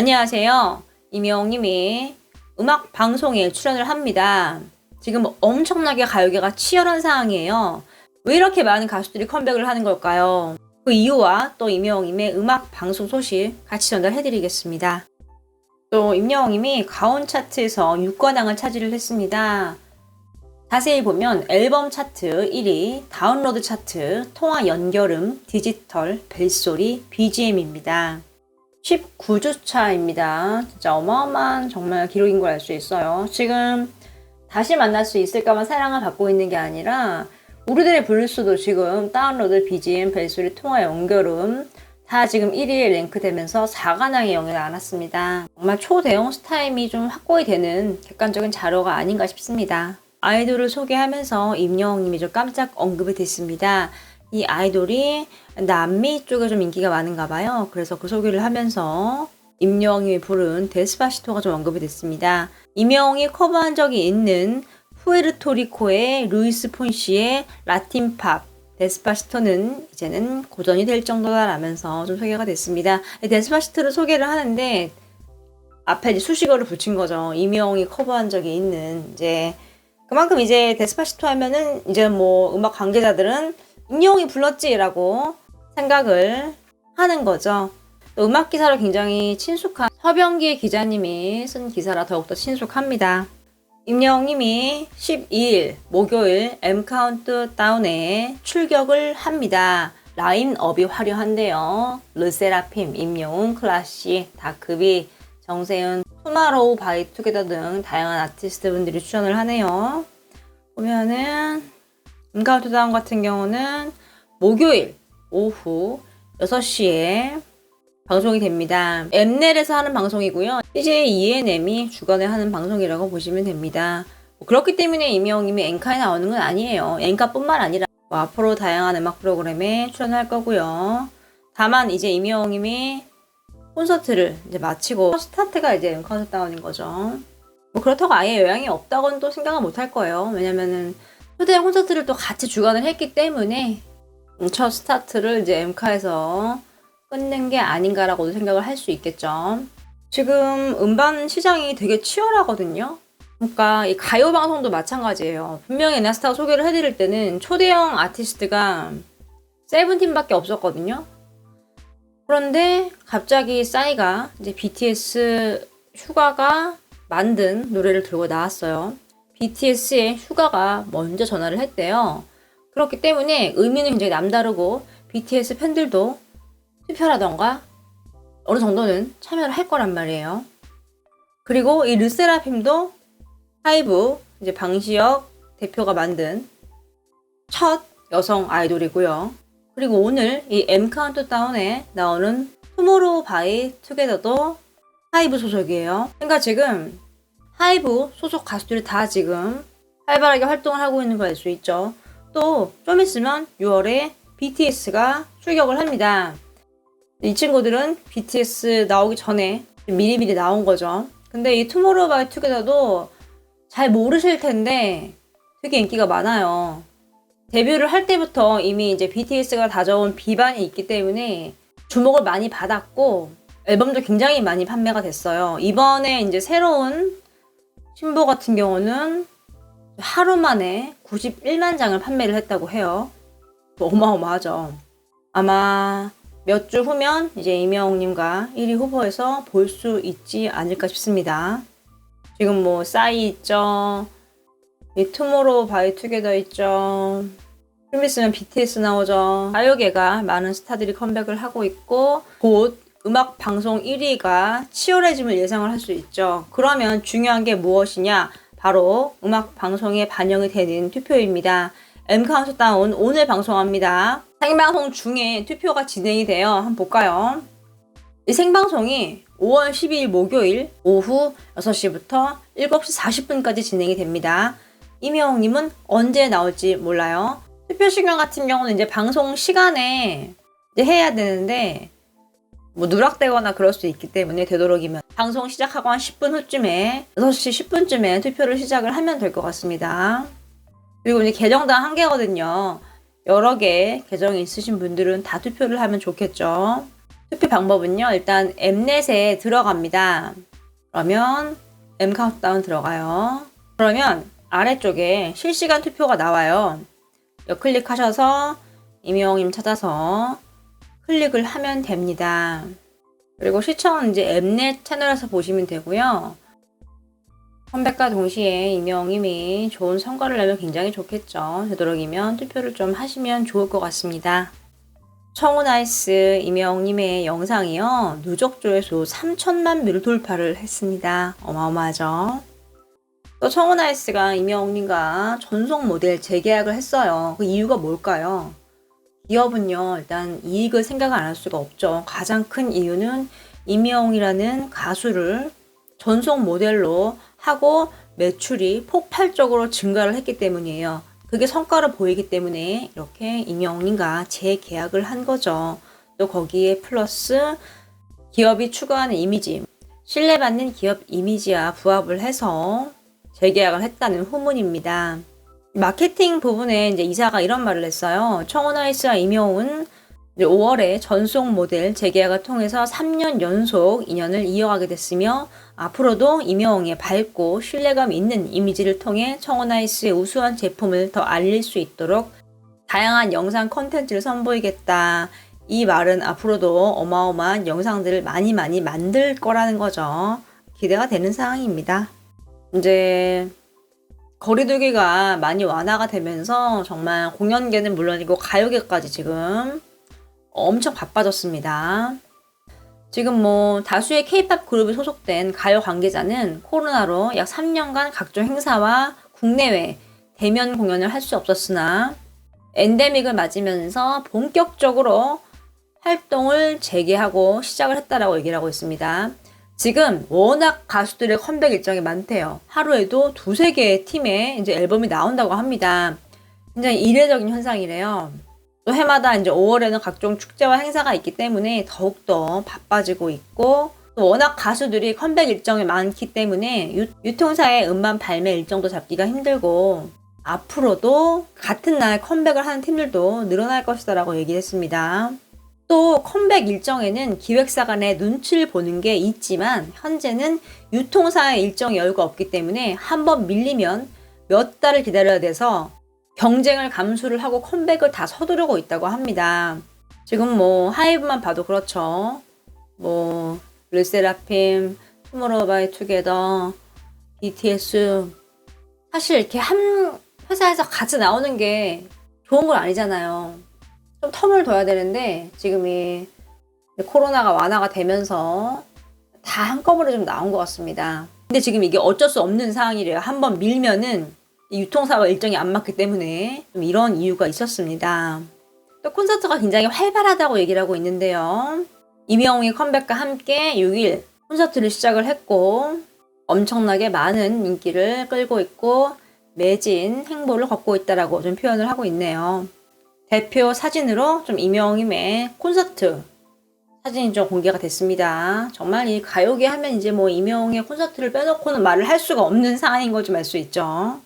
안녕하세요. 임영님이 음악 방송에 출연을 합니다. 지금 엄청나게 가요계가 치열한 상황이에요. 왜 이렇게 많은 가수들이 컴백을 하는 걸까요? 그 이유와 또 임영님의 음악 방송 소식 같이 전달해드리겠습니다. 또 임영님이 가온 차트에서 6관왕을 차지를 했습니다. 자세히 보면 앨범 차트 1위, 다운로드 차트, 통화 연결음, 디지털, 벨소리, BGM입니다. 19주 차입니다. 진짜 어마어마한 정말 기록인 걸 알 수 있어요. 지금 다시 만날 수 있을까만 사랑을 받고 있는 게 아니라 우리들의 블루스도 지금 다운로드, BGM, 벨소리, 통화 연결음 다 지금 1위에 랭크되면서 4관왕에 영예를 안았습니다. 정말 초대형 스타임이 좀 확보이 되는 객관적인 자료가 아닌가 싶습니다. 아이돌을 소개하면서 임영웅님이 좀 깜짝 언급이 됐습니다. 이 아이돌이 남미 쪽에 좀 인기가 많은가 봐요. 그래서 그 소개를 하면서 임영웅이 부른 데스파시토가 좀 언급이 됐습니다. 임영웅이 커버한 적이 있는 푸에르토리코의 루이스 폰시의 라틴 팝 데스파시토는 이제는 고전이 될 정도다라면서 좀 소개가 됐습니다. 데스파시토를 소개를 하는데 앞에 수식어를 붙인 거죠. 임영웅이 커버한 적이 있는 이제 그만큼 이제 데스파시토 하면은 이제 뭐 음악 관계자들은 임영웅이 불렀지라고 생각을 하는 거죠. 또 음악 기사로 굉장히 친숙한 서병기 기자님이 쓴 기사라 더욱더 친숙합니다. 임영웅님이 12일 목요일 M 카운트 다운에 출격을 합니다. 라인업이 화려한데요. 르세라핌, 임영웅, 클라시, 다크비, 정세윤, 투마로우 바이투게더 등 다양한 아티스트 분들이 출연을 하네요. 보면은 음카운트 다운 같은 경우는 목요일 오후 6시에 방송이 됩니다. 엠넷에서 하는 방송이고요. CJ ENM이 주간에 하는 방송이라고 보시면 됩니다. 뭐 그렇기 때문에 이명님이 앵카에 나오는 건 아니에요. 앵카뿐만 아니라 뭐 앞으로 다양한 음악 프로그램에 출연할 거고요. 다만 이제 이명님이 콘서트를 이제 마치고 스타트가 이제 엠카운트다운인 거죠. 뭐 그렇다고 아예 영향이 없다고는 또 생각은 못할 거예요. 왜냐면은 초대형 콘서트를 또 같이 주관을 했기 때문에 첫 스타트를 이제 엠카에서 끝낸 게 아닌가라고도 생각을 할 수 있겠죠. 지금 음반 시장이 되게 치열하거든요. 그러니까 이 가요 방송도 마찬가지예요. 분명히 에나스타 소개를 해드릴 때는 초대형 아티스트가 세븐틴밖에 없었거든요. 그런데 갑자기 싸이가 이제 BTS 휴가가 만든 노래를 들고 나왔어요. BTS의 휴가가 먼저 전화를 했대요. 그렇기 때문에 의미는 굉장히 남다르고 BTS 팬들도 투표라던가 어느 정도는 참여를 할 거란 말이에요. 그리고 이 르세라핌도 하이브 이제 방시혁 대표가 만든 첫 여성 아이돌이고요. 그리고 오늘 이 M 카운트다운에 나오는 투모로우 바이 투게더도 하이브 소속이에요. 그러니까 지금 하이브 소속 가수들이 다 지금 활발하게 활동을 하고 있는 걸 알 수 있죠. 또 좀 있으면 6월에 BTS가 출격을 합니다. 이 친구들은 BTS 나오기 전에 미리미리 나온 거죠. 근데 이 투모로우 바이 투게더도 잘 모르실 텐데 되게 인기가 많아요. 데뷔를 할 때부터 이미 이제 BTS가 다져온 비반이 있기 때문에 주목을 많이 받았고 앨범도 굉장히 많이 판매가 됐어요. 이번에 이제 새로운 신보 같은 경우는 하루 만에 91만 장을 판매를 했다고 해요. 어마어마하죠. 아마 몇 주 후면 이제 이명웅님과 1위 후보에서 볼 수 있지 않을까 싶습니다. 지금 뭐 싸이 있죠. 이 투모로우 바이 투게더 있죠. 좀 있으면 BTS 나오죠. 가요계가 많은 스타들이 컴백을 하고 있고 곧 음악 방송 1위가 치열해짐을 예상을 할 수 있죠. 그러면 중요한 게 무엇이냐? 바로 음악 방송에 반영이 되는 투표입니다. M 카운트다운 오늘 방송합니다. 생방송 중에 투표가 진행이 돼요. 한번 볼까요? 이 생방송이 5월 12일 목요일 오후 6시부터 7시 40분까지 진행이 됩니다. 이명님은 언제 나올지 몰라요. 투표 시간 같은 경우는 이제 방송 시간에 이제 해야 되는데 뭐 누락되거나 그럴 수 있기 때문에 되도록이면 방송 시작하고 한 10분 후쯤에 6시 10분쯤에 투표를 시작을 하면 될 것 같습니다. 그리고 이제 계정당 한 개거든요. 여러 개 계정이 있으신 분들은 다 투표를 하면 좋겠죠. 투표 방법은요. 일단 엠넷에 들어갑니다. 그러면 M 카운트다운 들어가요. 그러면 아래쪽에 실시간 투표가 나와요. 클릭하셔서 임영님 찾아서 클릭을 하면 됩니다. 그리고 시청은 이제 엠넷 채널에서 보시면 되고요. 컴백과 동시에 임영님이 좋은 성과를 내면 굉장히 좋겠죠. 되도록이면 투표를 좀 하시면 좋을 것 같습니다. 청우나이스 임영님의 영상이요. 누적 조회수 3천만 뷰를 돌파를 했습니다. 어마어마하죠. 또 청우나이스가 임영님과 전속 모델 재계약을 했어요. 그 이유가 뭘까요? 기업은요, 일단 이익을 생각 안 할 수가 없죠. 가장 큰 이유는 임영이라는 가수를 전속 모델로 하고 매출이 폭발적으로 증가를 했기 때문이에요. 그게 성과로 보이기 때문에 이렇게 임영님과 재계약을 한 거죠. 또 거기에 플러스 기업이 추구하는 이미지, 신뢰받는 기업 이미지와 부합을 해서 재계약을 했다는 후문입니다. 마케팅 부분에 이제 이사가 이런 말을 했어요. 청원아이스와 임영웅은 5월에 전속 모델 재계약을 통해서 3년 연속 인연을 이어가게 됐으며 앞으로도 임영웅의 밝고 신뢰감 있는 이미지를 통해 청원아이스의 우수한 제품을 더 알릴 수 있도록 다양한 영상 컨텐츠를 선보이겠다. 이 말은 앞으로도 어마어마한 영상들을 많이 많이 만들 거라는 거죠. 기대가 되는 상황입니다. 이제 거리두기가 많이 완화가 되면서 정말 공연계는 물론이고 가요계까지 지금 엄청 바빠졌습니다. 지금 뭐 다수의 케이팝 그룹에 소속된 가요 관계자는 코로나로 약 3년간 각종 행사와 국내외 대면 공연을 할 수 없었으나 엔데믹을 맞으면서 본격적으로 활동을 재개하고 시작을 했다라고 얘기를 하고 있습니다. 지금 워낙 가수들의 컴백 일정이 많대요. 하루에도 두세 개의 팀에 이제 앨범이 나온다고 합니다. 굉장히 이례적인 현상이래요. 또 해마다 이제 5월에는 각종 축제와 행사가 있기 때문에 더욱더 바빠지고 있고 또 워낙 가수들이 컴백 일정이 많기 때문에 유, 통사의 음반 발매 일정도 잡기가 힘들고 앞으로도 같은 날 컴백을 하는 팀들도 늘어날 것이다 라고 얘기했습니다. 또 컴백 일정에는 기획사 간의 눈치를 보는 게 있지만 현재는 유통사의 일정 여유가 없기 때문에 한 번 밀리면 몇 달을 기다려야 돼서 경쟁을 감수를 하고 컴백을 다 서두르고 있다고 합니다. 지금 뭐 하이브만 봐도 그렇죠. 뭐 르세라핌, 투모로우바이투게더, BTS 사실 이렇게 한 회사에서 같이 나오는 게 좋은 건 아니잖아요. 좀 텀을 둬야 되는데 지금 이 코로나가 완화가 되면서 다 한꺼번에 좀 나온 것 같습니다. 근데 지금 이게 어쩔 수 없는 상황이래요. 한번 밀면은 유통사와 일정이 안 맞기 때문에 좀 이런 이유가 있었습니다. 또 콘서트가 굉장히 활발하다고 얘기를 하고 있는데요. 이명웅의 컴백과 함께 6일 콘서트를 시작을 했고 엄청나게 많은 인기를 끌고 있고 매진 행보를 걷고 있다라고 좀 표현을 하고 있네요. 대표 사진으로 좀 이명임의 콘서트 사진이 좀 공개가 됐습니다. 정말 이 가요계 하면 이제 뭐 이명의 콘서트를 빼놓고는 말을 할 수가 없는 상황인 걸좀알 수 있죠.